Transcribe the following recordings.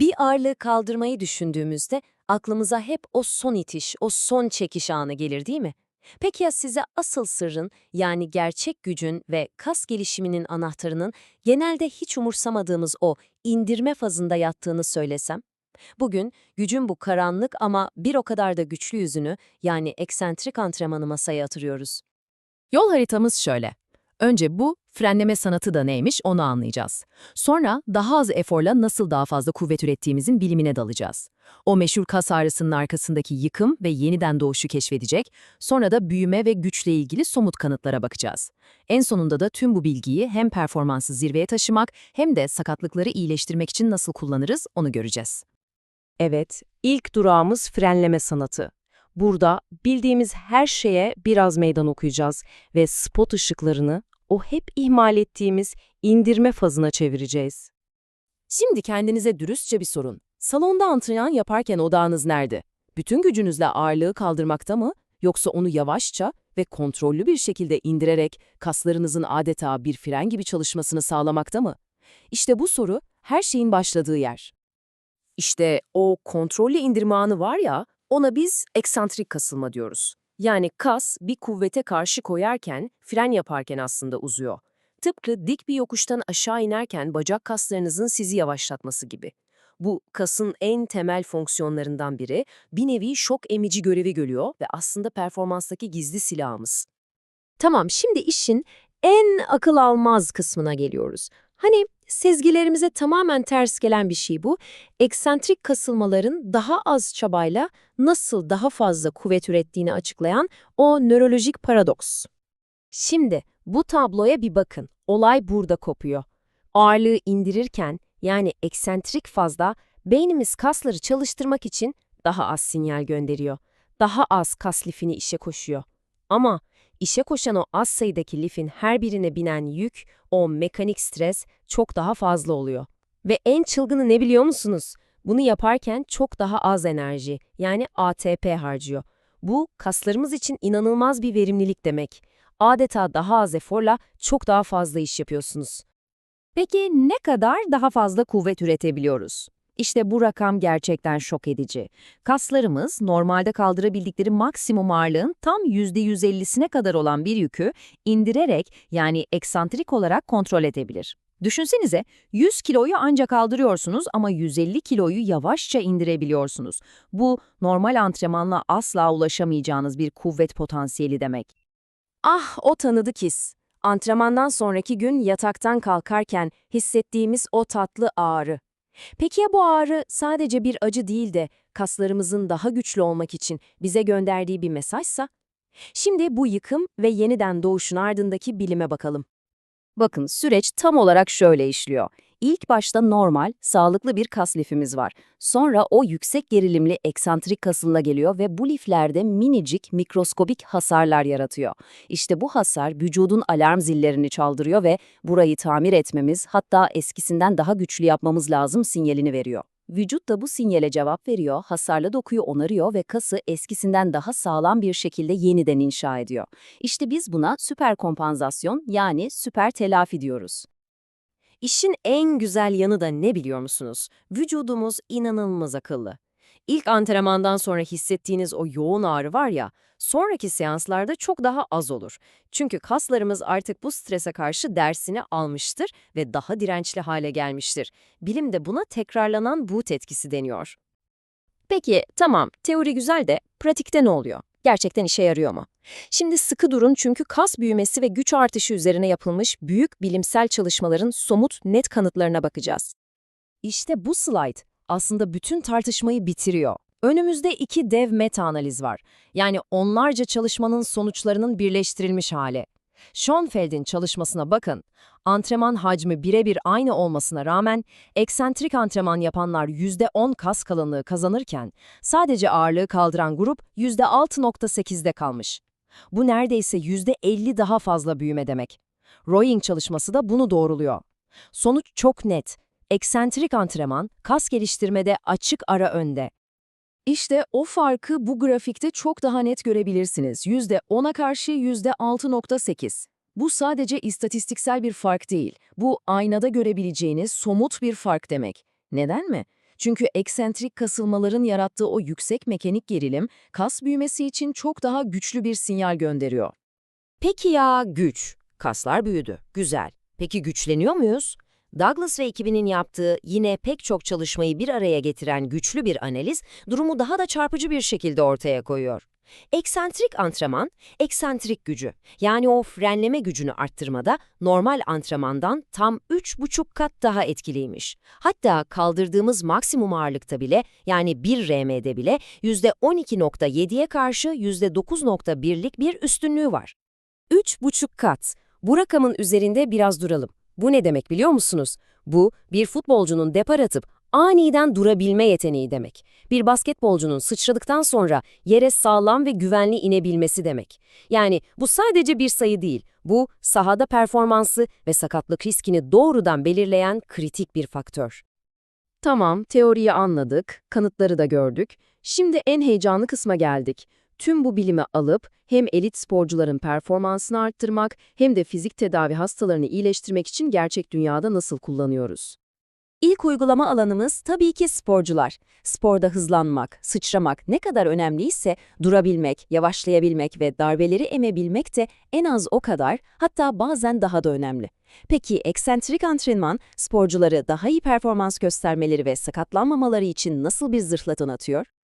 Bir ağırlığı kaldırmayı düşündüğümüzde aklımıza hep o son itiş, o son çekiş anı gelir değil mi? Peki ya size asıl sırrın yani gerçek gücün ve kas gelişiminin anahtarının genelde hiç umursamadığımız o indirme fazında yattığını söylesem? Bugün gücün bu karanlık ama bir o kadar da güçlü yüzünü yani eksentrik antrenmanı masaya yatırıyoruz. Yol haritamız şöyle. Önce bu, frenleme sanatı da neymiş onu anlayacağız. Sonra daha az eforla nasıl daha fazla kuvvet ürettiğimizin bilimine dalacağız. O meşhur kas ağrısının arkasındaki yıkım ve yeniden doğuşu keşfedecek, sonra da büyüme ve güçle ilgili somut kanıtlara bakacağız. En sonunda da tüm bu bilgiyi hem performansı zirveye taşımak hem de sakatlıkları iyileştirmek için nasıl kullanırız onu göreceğiz. Evet, ilk durağımız frenleme sanatı. Burada bildiğimiz her şeye biraz meydan okuyacağız ve spot ışıklarını o hep ihmal ettiğimiz indirme fazına çevireceğiz. Şimdi kendinize dürüstçe bir sorun. Salonda antrenman yaparken odağınız nerede? Bütün gücünüzle ağırlığı kaldırmakta mı? Yoksa onu yavaşça ve kontrollü bir şekilde indirerek kaslarınızın adeta bir fren gibi çalışmasını sağlamakta mı? İşte bu soru her şeyin başladığı yer. İşte o kontrollü indirme anı var ya, ona biz eksantrik kasılma diyoruz. Yani kas bir kuvvete karşı koyarken, fren yaparken aslında uzuyor. Tıpkı dik bir yokuştan aşağı inerken bacak kaslarınızın sizi yavaşlatması gibi. Bu kasın en temel fonksiyonlarından biri, bir nevi şok emici görevi görüyor ve aslında performanstaki gizli silahımız. Tamam, şimdi işin en akıl almaz kısmına geliyoruz. Hani sezgilerimize tamamen ters gelen bir şey bu. Eksentrik kasılmaların daha az çabayla nasıl daha fazla kuvvet ürettiğini açıklayan o nörolojik paradoks. Şimdi bu tabloya bir bakın. Olay burada kopuyor. Ağırlığı indirirken yani eksentrik fazda beynimiz kasları çalıştırmak için daha az sinyal gönderiyor. Daha az kas lifini işe koşuyor. Ama işe koşan o az sayıdaki lifin her birine binen yük, o mekanik stres çok daha fazla oluyor. Ve en çılgını ne biliyor musunuz? Bunu yaparken çok daha az enerji, yani ATP harcıyor. Bu, kaslarımız için inanılmaz bir verimlilik demek. Adeta daha az eforla çok daha fazla iş yapıyorsunuz. Peki ne kadar daha fazla kuvvet üretebiliyoruz? İşte bu rakam gerçekten şok edici. Kaslarımız normalde kaldırabildikleri maksimum ağırlığın tam %150'sine kadar olan bir yükü indirerek yani eksantrik olarak kontrol edebilir. Düşünsenize 100 kiloyu ancak kaldırıyorsunuz ama 150 kiloyu yavaşça indirebiliyorsunuz. Bu normal antrenmanla asla ulaşamayacağınız bir kuvvet potansiyeli demek. Ah o tanıdık his. Antrenmandan sonraki gün yataktan kalkarken hissettiğimiz o tatlı ağrı. Peki ya bu ağrı sadece bir acı değil de kaslarımızın daha güçlü olmak için bize gönderdiği bir mesajsa? Şimdi bu yıkım ve yeniden doğuşun ardındaki bilime bakalım. Bakın süreç tam olarak şöyle işliyor. İlk başta normal, sağlıklı bir kas lifimiz var. Sonra o yüksek gerilimli eksantrik kasılma geliyor ve bu liflerde minicik, mikroskobik hasarlar yaratıyor. İşte bu hasar vücudun alarm zillerini çaldırıyor ve burayı tamir etmemiz, hatta eskisinden daha güçlü yapmamız lazım sinyalini veriyor. Vücut da bu sinyale cevap veriyor, hasarlı dokuyu onarıyor ve kası eskisinden daha sağlam bir şekilde yeniden inşa ediyor. İşte biz buna süper kompansasyon yani süper telafi diyoruz. İşin en güzel yanı da ne biliyor musunuz? Vücudumuz inanılmaz akıllı. İlk antrenmandan sonra hissettiğiniz o yoğun ağrı var ya, sonraki seanslarda çok daha az olur. Çünkü kaslarımız artık bu strese karşı dersini almıştır ve daha dirençli hale gelmiştir. Bilim de buna tekrarlanan boot etkisi deniyor. Peki, tamam, teori güzel de pratikte ne oluyor? Gerçekten işe yarıyor mu? Şimdi sıkı durun çünkü kas büyümesi ve güç artışı üzerine yapılmış büyük bilimsel çalışmaların somut, net kanıtlarına bakacağız. İşte bu slide aslında bütün tartışmayı bitiriyor. Önümüzde iki dev meta-analiz var. Yani onlarca çalışmanın sonuçlarının birleştirilmiş hali. Schoenfeld'in çalışmasına bakın. Antrenman hacmi birebir aynı olmasına rağmen eksentrik antrenman yapanlar %10 kas kalınlığı kazanırken sadece ağırlığı kaldıran grup %6.8'de kalmış. Bu neredeyse %50 daha fazla büyüme demek. Rowing çalışması da bunu doğruluyor. Sonuç çok net. Eksentrik antrenman kas geliştirmede açık ara önde. İşte o farkı bu grafikte çok daha net görebilirsiniz. %10'a karşı %6.8. Bu sadece istatistiksel bir fark değil. Bu aynada görebileceğiniz somut bir fark demek. Neden mi? Çünkü eksentrik kasılmaların yarattığı o yüksek mekanik gerilim, kas büyümesi için çok daha güçlü bir sinyal gönderiyor. Peki ya güç? Kaslar büyüdü. Güzel. Peki güçleniyor muyuz? Douglas ve ekibinin yaptığı yine pek çok çalışmayı bir araya getiren güçlü bir analiz durumu daha da çarpıcı bir şekilde ortaya koyuyor. Eksantrik antrenman, eksantrik gücü yani o frenleme gücünü arttırmada normal antrenmandan tam 3,5 kat daha etkiliymiş. Hatta kaldırdığımız maksimum ağırlıkta bile yani 1 RM'de bile %12.7'ye karşı %9.1'lik bir üstünlüğü var. Üç buçuk kat. Bu rakamın üzerinde biraz duralım. Bu ne demek biliyor musunuz? Bu, bir futbolcunun depar atıp aniden durabilme yeteneği demek. Bir basketbolcunun sıçradıktan sonra yere sağlam ve güvenli inebilmesi demek. Yani bu sadece bir sayı değil, bu sahada performansı ve sakatlık riskini doğrudan belirleyen kritik bir faktör. Tamam, teoriyi anladık, kanıtları da gördük. Şimdi en heyecanlı kısma geldik. Tüm bu bilimi alıp hem elit sporcuların performansını arttırmak hem de fizik tedavi hastalarını iyileştirmek için gerçek dünyada nasıl kullanıyoruz? İlk uygulama alanımız tabii ki sporcular. Sporda hızlanmak, sıçramak ne kadar önemliyse durabilmek, yavaşlayabilmek ve darbeleri emebilmek de en az o kadar, hatta bazen daha da önemli. Peki eksentrik antrenman sporcuları daha iyi performans göstermeleri ve sakatlanmamaları için nasıl bir zırhla donatıyor?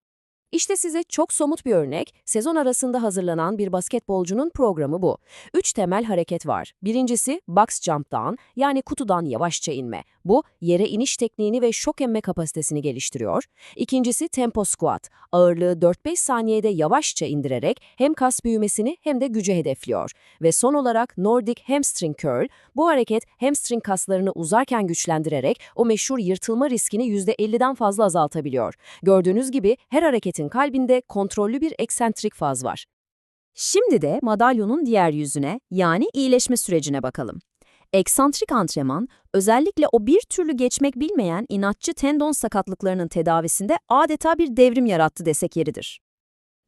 İşte size çok somut bir örnek, sezon arasında hazırlanan bir basketbolcunun programı bu. Üç temel hareket var. Birincisi box jump down, yani kutudan yavaşça inme. Bu, yere iniş tekniğini ve şok emme kapasitesini geliştiriyor. İkincisi tempo squat, ağırlığı 4-5 saniyede yavaşça indirerek hem kas büyümesini hem de gücü hedefliyor. Ve son olarak Nordic hamstring curl, bu hareket hamstring kaslarını uzarken güçlendirerek o meşhur yırtılma riskini %50'den fazla azaltabiliyor. Gördüğünüz gibi her hareketin kalbinde kontrollü bir eksentrik faz var. Şimdi de madalyonun diğer yüzüne yani iyileşme sürecine bakalım. Eksantrik antrenman özellikle o bir türlü geçmek bilmeyen inatçı tendon sakatlıklarının tedavisinde adeta bir devrim yarattı desek yeridir.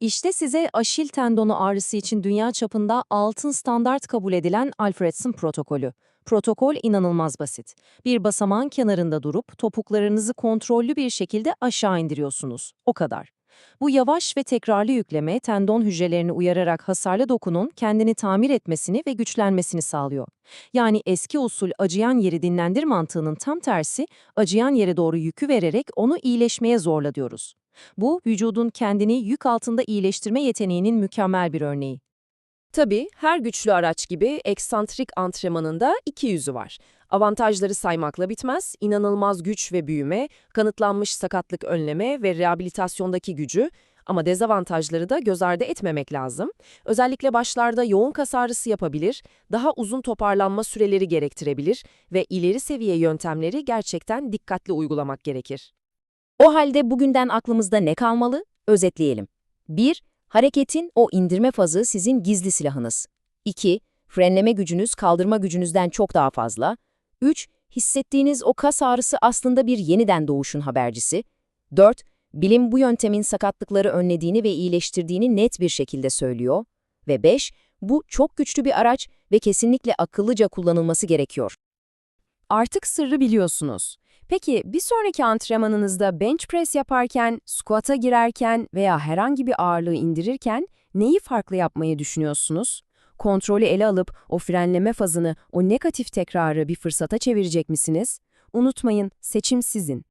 İşte size aşil tendonu ağrısı için dünya çapında altın standart kabul edilen Alfredson protokolü. Protokol inanılmaz basit. Bir basamağın kenarında durup topuklarınızı kontrollü bir şekilde aşağı indiriyorsunuz. O kadar. Bu yavaş ve tekrarlı yükleme tendon hücrelerini uyararak hasarlı dokunun kendini tamir etmesini ve güçlenmesini sağlıyor. Yani eski usul acıyan yeri dinlendir mantığının tam tersi, acıyan yere doğru yükü vererek onu iyileşmeye zorla diyoruz. Bu, vücudun kendini yük altında iyileştirme yeteneğinin mükemmel bir örneği. Tabii her güçlü araç gibi eksantrik antrenmanın da iki yüzü var. Avantajları saymakla bitmez, inanılmaz güç ve büyüme, kanıtlanmış sakatlık önleme ve rehabilitasyondaki gücü ama dezavantajları da göz ardı etmemek lazım. Özellikle başlarda yoğun kas ağrısı yapabilir, daha uzun toparlanma süreleri gerektirebilir ve ileri seviye yöntemleri gerçekten dikkatli uygulamak gerekir. O halde bugünden aklımızda ne kalmalı? Özetleyelim. 1. Hareketin o indirme fazı sizin gizli silahınız. 2. Frenleme gücünüz kaldırma gücünüzden çok daha fazla. 3. Hissettiğiniz o kas ağrısı aslında bir yeniden doğuşun habercisi. 4. Bilim bu yöntemin sakatlıkları önlediğini ve iyileştirdiğini net bir şekilde söylüyor. Ve 5. Bu çok güçlü bir araç ve kesinlikle akıllıca kullanılması gerekiyor. Artık sırrı biliyorsunuz. Peki bir sonraki antrenmanınızda bench press yaparken, squat'a girerken veya herhangi bir ağırlığı indirirken neyi farklı yapmayı düşünüyorsunuz? Kontrolü ele alıp o frenleme fazını, o negatif tekrarı bir fırsata çevirecek misiniz? Unutmayın, seçim sizin.